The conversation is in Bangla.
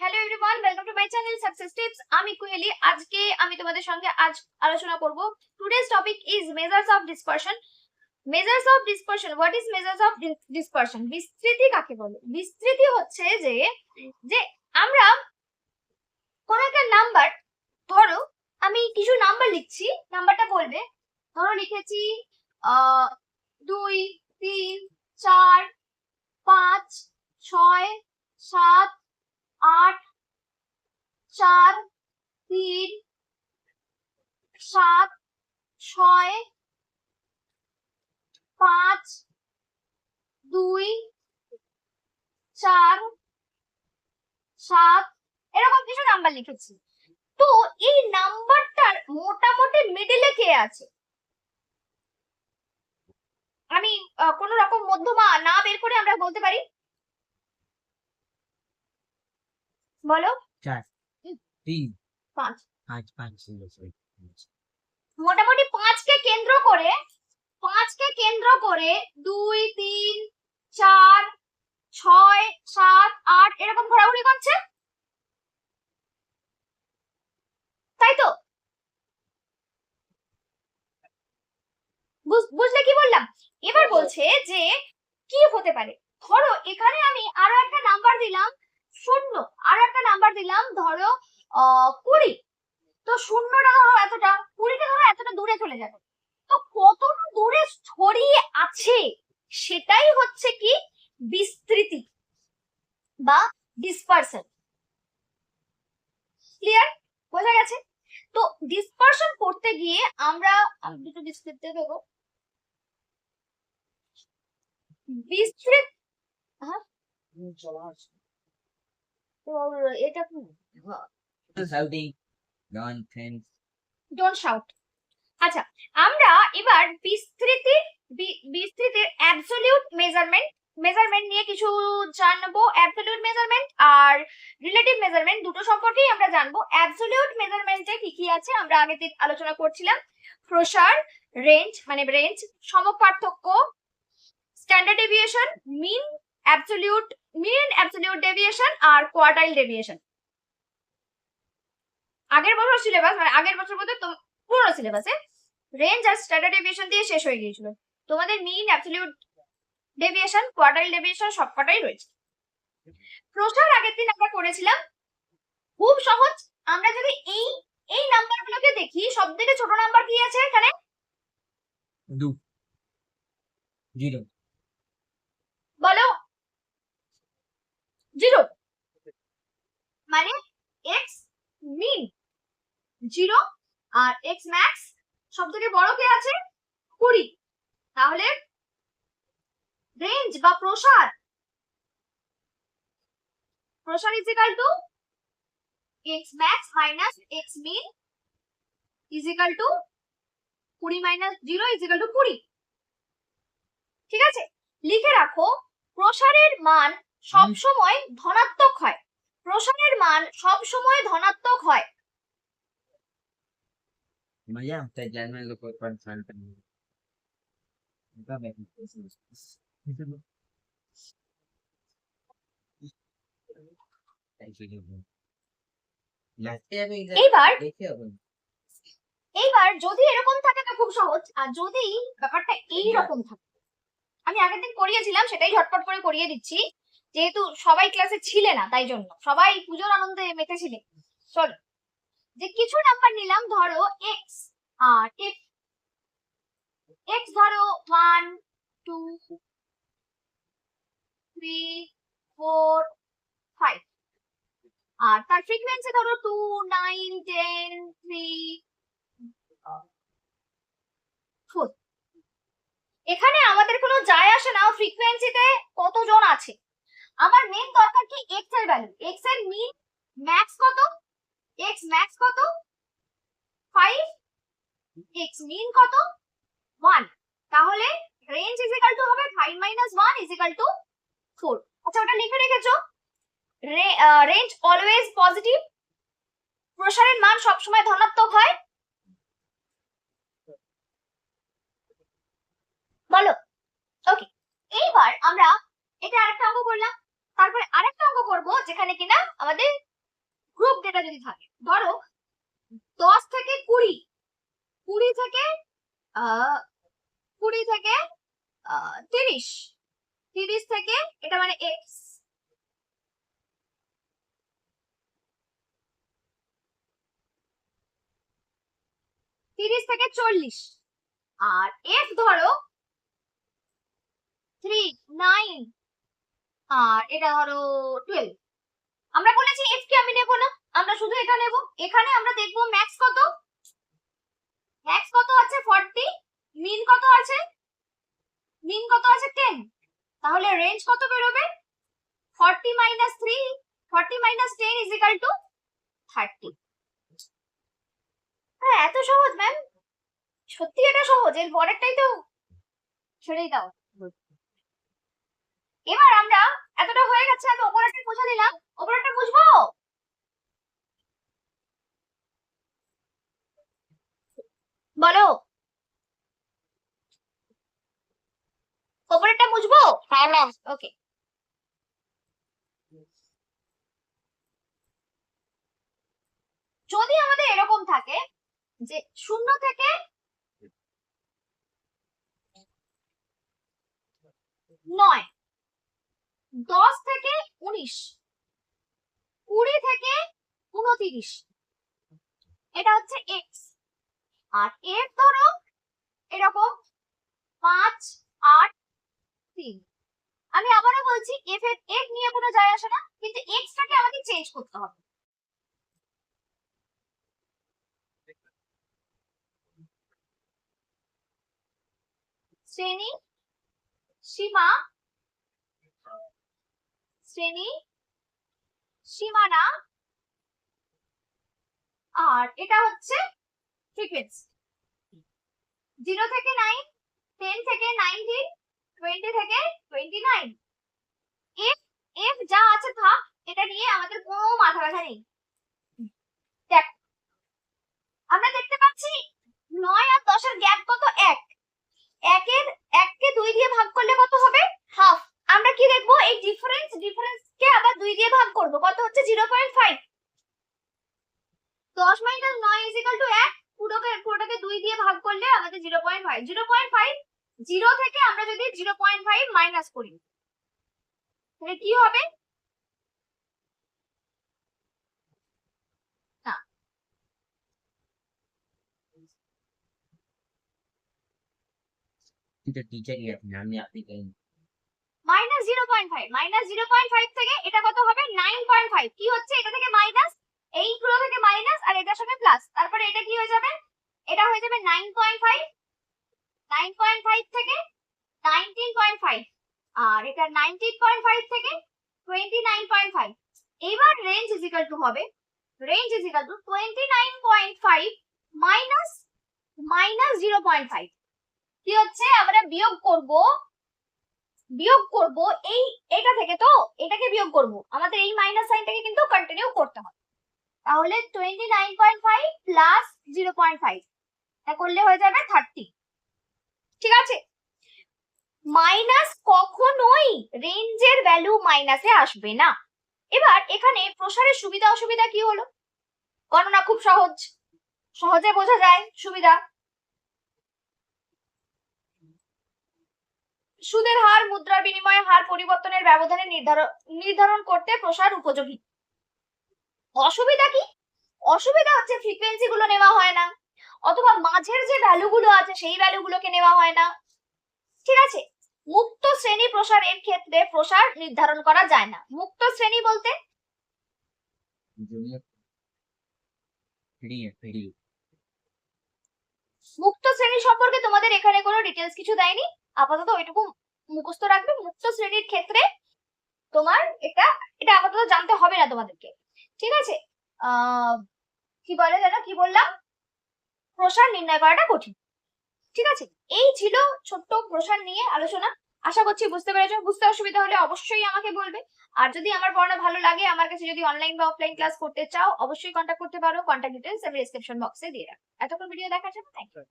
Hello everyone welcome to my channel success tips আমি কুহেলি। আজকে আমি তোমাদের সঙ্গে আজ আলোচনা করব। Today's topic is measures of dispersion measures of dispersion what is measures of dispersion বিস্তৃতি কাকে বলে? বিস্তৃতি হচ্ছে যে যে আমরা কোন একটা নাম্বার ধরো আমি কিছু নাম্বার লিখছি নাম্বারটা বলবে। ধরো লিখেছি দুই, তিন, চার, পাঁচ, ছয়, সাত আট, চার, তিন, সাত, ছয়, পাঁচ, দুই, চার, সাত, এরকম কিছু নাম্বার লিখেছি। তো এই নাম্বারটার মোটামুটি মিডিলে কে আছে? আমি কোনো রকম মধ্যমা না বের করে আমরা বলতে পারি। বলো। তিন পাঁচ। পাঁচ পাঁচ পাঁচ। মোটামুটি পাঁচকে কেন্দ্র করে পাঁচকে কেন্দ্র করে দুই তিন চার ছয় সাত আট এরকম ঘোরাঘুরি করছে তাই তো বুঝ- বুঝলে কি বললাম এবার বলছে যে কি হতে পারে ধরো এখানে আমি আরও একটা নাম্বার দিলাম শূন্য আরও দিলাম ধরো কুড়ি। তো শূন্যটা ধরো এতটা, কুড়িটা ধরো এতটা দূরে চলে যাবে। তো কতটা দূরে ছড়িয়ে আছে সেটাই হচ্ছে কি? বিস্তৃতি বা ডিসপারশন ক্লিয়ার বোঝা গেছে? তো ডিসপারশন করতে গিয়ে আমরা আমি দুটো বিস্তৃত দেবো। বিস্তৃত তো এটা ডোন্ট শাউট আচ্ছা আমরা এবার বিস্তৃতির বিস্তৃতির অ্যাবসলিউট মেজারমেন্ট মেজারমেন্ট নিয়ে কিছু জানব। অ্যাবসলিউট মেজারমেন্ট আর রিলেটিভ মেজারমেন্ট দুটো সম্পর্কেই আমরা জানব। অ্যাবসলিউট মেজারমেন্টে কি কি আছে? আমরা আগে দিন আলোচনা করছিলাম। প্রসার রেঞ্জ মানে range সমপার্থক্য standard deviation mean absolute mean absolute deviation আর কোয়ার্টাইল ডেভিয়েশন আগের বছর সিলেবাস মানে আগের বছর বলতে তো পুরোনো সিলেবাসে রেঞ্জ আর স্ট্যান্ডার্ড ডেভিয়েশন দিয়ে শেষ হয়ে গিয়েছিল। তোমাদের mean absolute deviation quartile deviation সবকটাই রয়েছে। প্রসার আগের দিন আমরা করেছিলাম। খুব সহজ। আমরা যদি এই এই নাম্বারগুলোকে দেখি সব থেকে ছোট নাম্বার কি আছে এখানে? জিরো। বলো। জিরো। মানে এক্স মিন জিরো আর এক্স ম্যাক্স সব থেকে বড় কে আছে? কুড়ি। তাহলে রেঞ্জ বা প্রসার। প্রসার is equal to x max minus x min is equal to কুড়ি minus zero is equal to কুড়ি। ঠিক আছে? লিখে রাখো, প্রসারের মান সব সময় ধনাত্মক হয়। প্রসারের মান সব সময় ধনাত্মক হয়. এইবার এইবার যদি এরকম থাকে তো খুব সহজ। আর যদি ব্যাপারটা এই রকম থাকে আমি আগের দিন করিয়েছিলাম সেটাই ঝটপট করে করিয়ে দিচ্ছি। যেহেতু সবাই ক্লাসে ছিলে না, তাই জন্য। সবাই পুজোর আনন্দে মেতে মেতেছিলে। চলো। যে কিছু নাম্বার নিলাম, ধরো এক্স আর এক্স এক্স ধরো one two three four five আর তার ফ্রিকোয়েন্সি ধরো two nine ten three four এখানে আমাদের কোনো যায় আসে না ফ্রিকোয়েন্সিতে কতজন আছে? আমার মেন দরকার কি এক্সের ভ্যালু এক্সের মিন ম্যাক্স কত? এক্স ম্যাক্স কত? ফাইভ এক্স মিন কত? ওয়ান তাহলে রেঞ্জ ইজ ইকাল টু হবে five minus one is equal to four আচ্ছা ওটা লিখে রেখেছো? রেঞ্জ অলওয়েজ পজিটিভ প্রসারের মান সবসময় ধনাত্মক হয়। বলো। ওকে এইবার আমরা এটা আরেকটা অঙ্ক করলাম। করব যেখানে কিনা আমাদের গ্রুপ ডেটা যদি থাকে। ধরো, দশ থেকে কুড়ি কুড়ি থেকে কুড়ি থেকে তিরিশ তিরিশ থেকে, এটা মানে এক্স তিরিশ থেকে চল্লিশ। আর এফ ধরো থ্রি নাইন আর এটা ধরো টুয়েলভ আমরা বলেছি এফ কে আমি নেব না, আমরা শুধু এটা নেব। এখানে আমরা দেখব ম্যাক্স কত? ম্যাক্স কত আছে ফর্টি মিন কত আছে? মিন কত আছে টেন তাহলে রেঞ্জ কত বেরোবে? Forty minus three forty minus ten is equal to thirty হ্যাঁ এত সহজ ম্যাম সত্যি এটা সহজ এর পরেরটাই তো ছেড়েই দাও। এবার আমরা এতটা হয়ে গেছে আমি ওপরেরটা মুছে দিলাম ওপরেরটা মুছবো বলো। ওপরেরটা মুছবো হ্যাঁ ম্যাম ওকে যদি আমাদের এরকম থাকে যে শূন্য থেকে নয় দশ থেকে উনিশ। কুড়ি থেকে উনতিরিশ। এটা হচ্ছে এক্স আর এর ধরো এরকম পাঁচ, আট, তিন। আমি আবারও বলছি এফ এর এফ নিয়ে কোনো যায় আসে না, কিন্তু এক্সটাকে আমাকে চেঞ্জ করতে হবে। শ্রেণি, সীমা শ্রেণি সীমানা আর এটা হচ্ছে ফ্রিকোয়েন্সি জিরো থেকে নাইন টেন থেকে নাইনটিন টোয়েন্টি থেকে টোয়েন্টি নাইন এফ এফ যা আছে থাক, এটা নিয়ে আমাদের কোনো মাথা ব্যথা নেই। দেখ, আমরা দেখতে পাচ্ছি নয় আর দশের গ্যাপ কত? এক। একের, এককে দুই দিয়ে ভাগ করলে কত হবে হাফ আমরা কি দেখব এই ডিফারেন্স ডিফারেন্স কে আবার দুই দিয়ে ভাগ করব কত হচ্ছে জিরো পয়েন্ট ফাইভ দশ মাইনাস নয় ইজ ইকাল টু এক। পুরোকে পুরোটাকে দুই দিয়ে ভাগ করলে আমাদের zero point five zero point five zero থেকে আমরা যদি জিরো পয়েন্ট ফাইভ মাইনাস করি, তাহলে কি হবে? তো টিচারই আপনি আমি আপনি জিরো জিরো পয়েন্ট ফাইভ থেকে এটা কত হবে? নাইন পয়েন্ট ফাইভ কি হচ্ছে? এটা থেকে মাইনাস এইগুলো থেকে মাইনাস আর এটার সঙ্গে প্লাস তারপরে এটা কি হয়ে যাবে? এটা হয়ে যাবে nine point five nine point five থেকে নাইনটিন পয়েন্ট ফাইভ আর এটা নাইনটিন পয়েন্ট ফাইভ থেকে টোয়েন্টি নাইন পয়েন্ট ফাইভ এবার রেঞ্জ ইজ ইকাল টু হবে। Range is equal to twenty nine point five minus minus zero point five কি হচ্ছে? আমরা বিয়োগ করব বিয়োগ করব এই, এটা থেকে তো এটাকে বিয়োগ করব। আমাদের এই মাইনাস সাইনটাকে কিন্তু কন্টিনিউ করতে হবে। তাহলে twenty nine point five plus zero point five করলে হয়ে যাবে থার্টি ঠিক আছে? মাইনাস কখনোই রেঞ্জের ভ্যালু মাইনাসে আসবে না। এবার এখানে প্রসারের সুবিধা অসুবিধা কি হলো? গণনা খুব সহজ। সহজে বোঝা যায় সুবিধা। সুদের হার মুদ্রার বিনিময়ে হার পরিবর্তনের ব্যবধানে নির্ধারণ নির্ধারণ করতে প্রসার উপযোগী। অসুবিধা কি? অসুবিধা হচ্ছে ফ্রিকোয়েন্সি গুলো নেওয়া হয় না অথবা মাঝের যে ভ্যালু গুলো আছে সেই ভ্যালু গুলোকে নেওয়া হয় না। ঠিক আছে? মুক্ত শ্রেণি প্রসারের ক্ষেত্রে প্রসার নির্ধারণ করা যায় না। মুক্ত শ্রেণি বলতে? মুক্ত শ্রেণি সম্পর্কে তোমাদের এখানে কোনো ডিটেলস কিছু দেয়নি? আপাতত ওইটুকু মুখস্থ রাখবে। মুক্ত শ্রেণির ক্ষেত্রে তোমার এটা এটা আপাতত জানতে হবে না তোমাদেরকে। ঠিক আছে? কি বলে যেন কি বললাম? প্রসার নির্ণয় করাটা কঠিন। ঠিক আছে? এই ছিল ছোট্ট প্রসার নিয়ে আলোচনা। আশা করছি বুঝতে পেরেছ। বুঝতে অসুবিধা হলে অবশ্যই আমাকে বলবে। আর যদি আমার পড়ানো ভালো লাগে, আমার কাছে যদি অনলাইন বা অফলাইন ক্লাস করতে চাও, অবশ্যই কন্ট্যাক্ট করতে পারো। কন্ট্যাক্ট ডিটেলস আমি ডিসক্রিপশন বক্সে দিয়ে রাখব। এতক্ষণ ভিডিও দেখার জন্য থ্যাংক ইউ